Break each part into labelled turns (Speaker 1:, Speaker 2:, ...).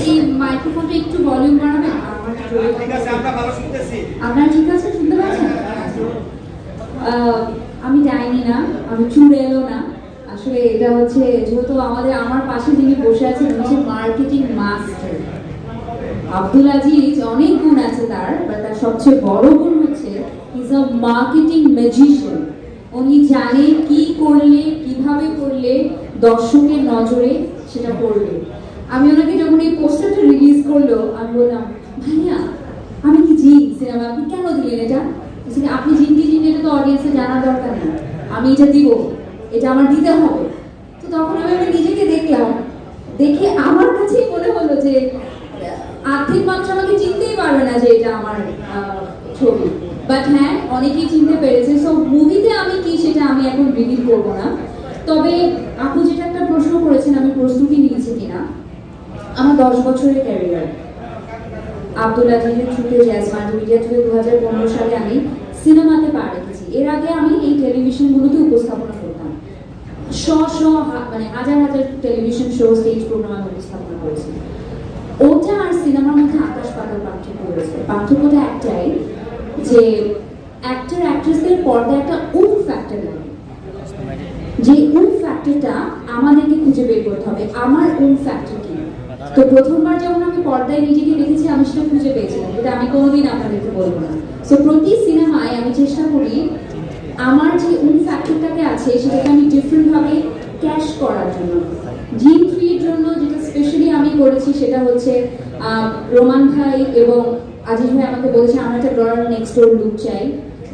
Speaker 1: এই মাইক্রোফোনটা একটু ভলিউম বাড়াবেন আমার একটু জোরে
Speaker 2: ঠিক আছে আমরা ভালো শুনতেছি।
Speaker 1: আপনারা ঠিক আছে শুনতে পাচ্ছেন? আহ, আমি যাইনি না আমি চুড়েলো না। আসলে এটা হচ্ছে যেহেতু আমাদের আমার পাশে যিনি বসে আছেন হচ্ছে মার্কেটিং মাস্টার আব্দুল আজিজ অনেক গুণ আছে তার বাট তার সবচেয়ে বড় গুণ হচ্ছে ইজ আ মার্কেটিং ম্যাজিশিয়ান উনি জানে কি করলে, কীভাবে করলে দর্শকের নজরে সেটা পড়বে আমি ওনাকে যখন এই পোস্টারটা রিলিজ করল, আমি বললাম, ভাইয়া, আমি কি জিন সিনেমা আপনি কেন দিলেন এটা? আপনি জিন কি জিন, এটা তো অডিয়েন্সে জানার দরকার নেই। আমি এটা দিব, এটা আমার দিতে হবে। তো তখন আমি আমার নিজেকে দেখলাম। দেখে আমার কাছেই মনে হলো যে আর্থিক মানুষ আমাকে চিনতেই পারবে না যে এটা আমার ছবি। বাট হ্যাঁ অনেকেই চিনতে পেরেছে। সো মুভিতে আমি কি সেটা আমি এখন রিভিল করব না। তবে আপু যেটা একটা প্রশ্ন করেছেন, আমি প্রস্তুতি নিয়েছি কিনা। আমার দশ বছরের ক্যারিয়ার আব্দুল আজিজের থ্রুতে জ্যাজ মাল্টিমিডিয়া থ্রুতে দু হাজার পনেরো সালে আমি সিনেমাতে পা রেখেছি। এর আগে আমি এই টেলিভিশনগুলোতে উপস্থাপনা করতাম। শ শ মানে হাজার হাজার টেলিভিশন শো স্টেজ প্রোগ্রাম আমি উপস্থাপনা করেছি। ওটা আর সিনেমার মধ্যে আকাশ পাতাল পার্থক্য রয়েছে। পার্থক্যটা একটাই যে অ্যাক্টর অ্যাক্ট্রেসদের পর্দা একটা উম ফ্যাক্টর লাগে যে উম ফ্যাক্টরটা আমাদেরকে খুঁজে বের করতে হবে, আমার উম ফ্যাক্টর কি তো প্রথমবার যখন আমি পর্দায় নিজেকে দেখেছি, আমি সেটা খুঁজে পেয়েছিলাম। যেটা আমি কোনোদিন আপনাদেরকে বলব না। সো প্রতি সিনেমায় আমি চেষ্টা করি, আমার যে উম ফ্যাক্টরটাকে আছে, সেটাকে আমি ডিফারেন্ট ভাবে ক্যাশ করার জন্য। জিন থ্রির জন্য যেটা স্পেশালি আমি করেছি, সেটা হচ্ছে রোমান ভাই এবং আজিজ ভাই আমাকে বলেছে, আমার একটা ডলার নেক্সট ডোর লুক চাই।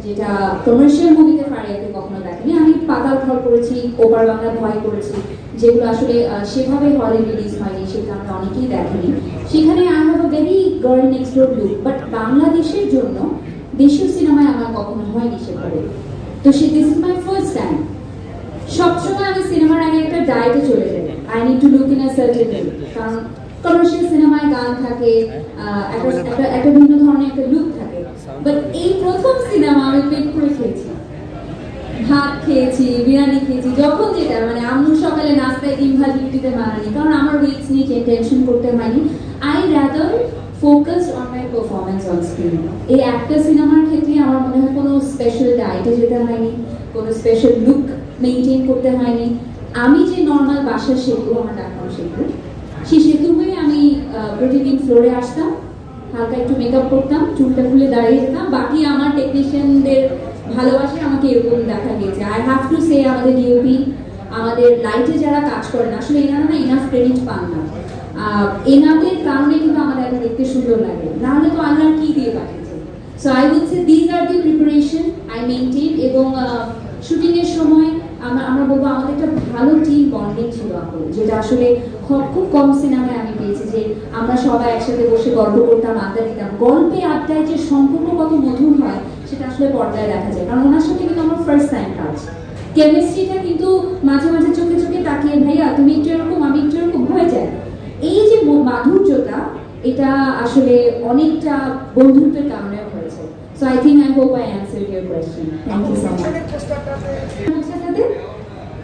Speaker 1: যেটা কমার্শিয়াল মুভিতে ফারিয়াকে কখনো দেখেনি। আমি পাতাল ঘর করেছি ওপার বাংলা ভয় করেছি, যেগুলো আসলে সেভাবে হলে রিলিজ হয়নি, সেটা আমরা অনেকেই দেখেনি। সেখানে I have a very girl next door look but বাংলাদেশের জন্য দেশীয় সিনেমায় আমার কখনো হয়নি সেভাবে। তো সে this is my first time সবসময় আমি সিনেমার আগে একটা ডায়েটে চলে যাই। I need to look in a certain কারণ কমার্শিয়াল সিনেমায় গান থাকে একটা ভিন্ন ধরনের একটা লুক এই প্রথম সিনেমা আমি পেট করে খেয়েছি ভাত খেয়েছি, বিরিয়ানি খেয়েছি, যখন যেটা মানে আম্মু সকালে নাস্তায় ডিম ভাজি দিতে মানানি কারণ আমার ওয়েটস নিয়ে টেনশন করতে হয়নি I rather focus on my performance on screen এই একটা সিনেমার ক্ষেত্রে আমার মনে হয় কোনো স্পেশাল ডায়েটে যেতে হয়নি, কোনো স্পেশাল লুক মেনটেন করতে হয়নি। আমি যে নর্মাল বাসার সেতু, আমার ডাক্তার সেতু সেই সেতু হয়ে আমি প্রতিদিন ফ্লোরে আসতাম। হালকা একটু মেকআপ করতাম, চুলটা খুলে দাঁড়িয়ে যেতাম বাকি আমার টেকনিশিয়ানদের ভালোবাসে আমাকে এরকম দেখা গিয়েছে। আই হ্যাভ টু সে আমাদের ডিওপি আমাদের লাইটে যারা কাজ করেন আসলে এনারা না ইনাফ ক্রেডিট পান না। এনাদের কারণে কিন্তু আমাদের একটা দেখতে সুন্দর লাগে। নাহলে তো আল্লাহ কি দিয়ে পাঠিয়েছে? So I would say these are the preparation I maintain এবং শুটিং এর সময় আমরা আমরা বলব আমাদের একটা ভালো টিম বন্ডিং ছিল আপু যেটা আসলে খুব খুব কম সিনেমায় আমি পেয়েছি যে আমরা সবাই একসাথে বসে গল্প করতাম আড্ডা দিতাম। গল্পে আড্ডায় যে সম্পর্ক কত মধুর হয় সেটা আসলে পর্দায় দেখা যায়। কারণ ওনার সাথে কিন্তু আমার ফার্স্ট টাইম কাজ। কেমিস্ট্রিটা কিন্তু মাঝে মাঝে চোখে চোখে তাকিয়ে ভাইয়া তুমি একটু এরকম আমি একটু এরকম হয়ে যায়। এই যে মাধুর্যতা এটা আসলে অনেকটা বন্ধুত্বের কারণে হয়েছে। So I think I hope I answer your question thank you so much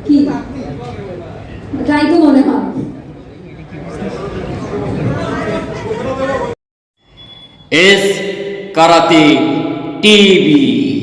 Speaker 1: কি? তাই তো মনে হয়।
Speaker 3: S karate TV.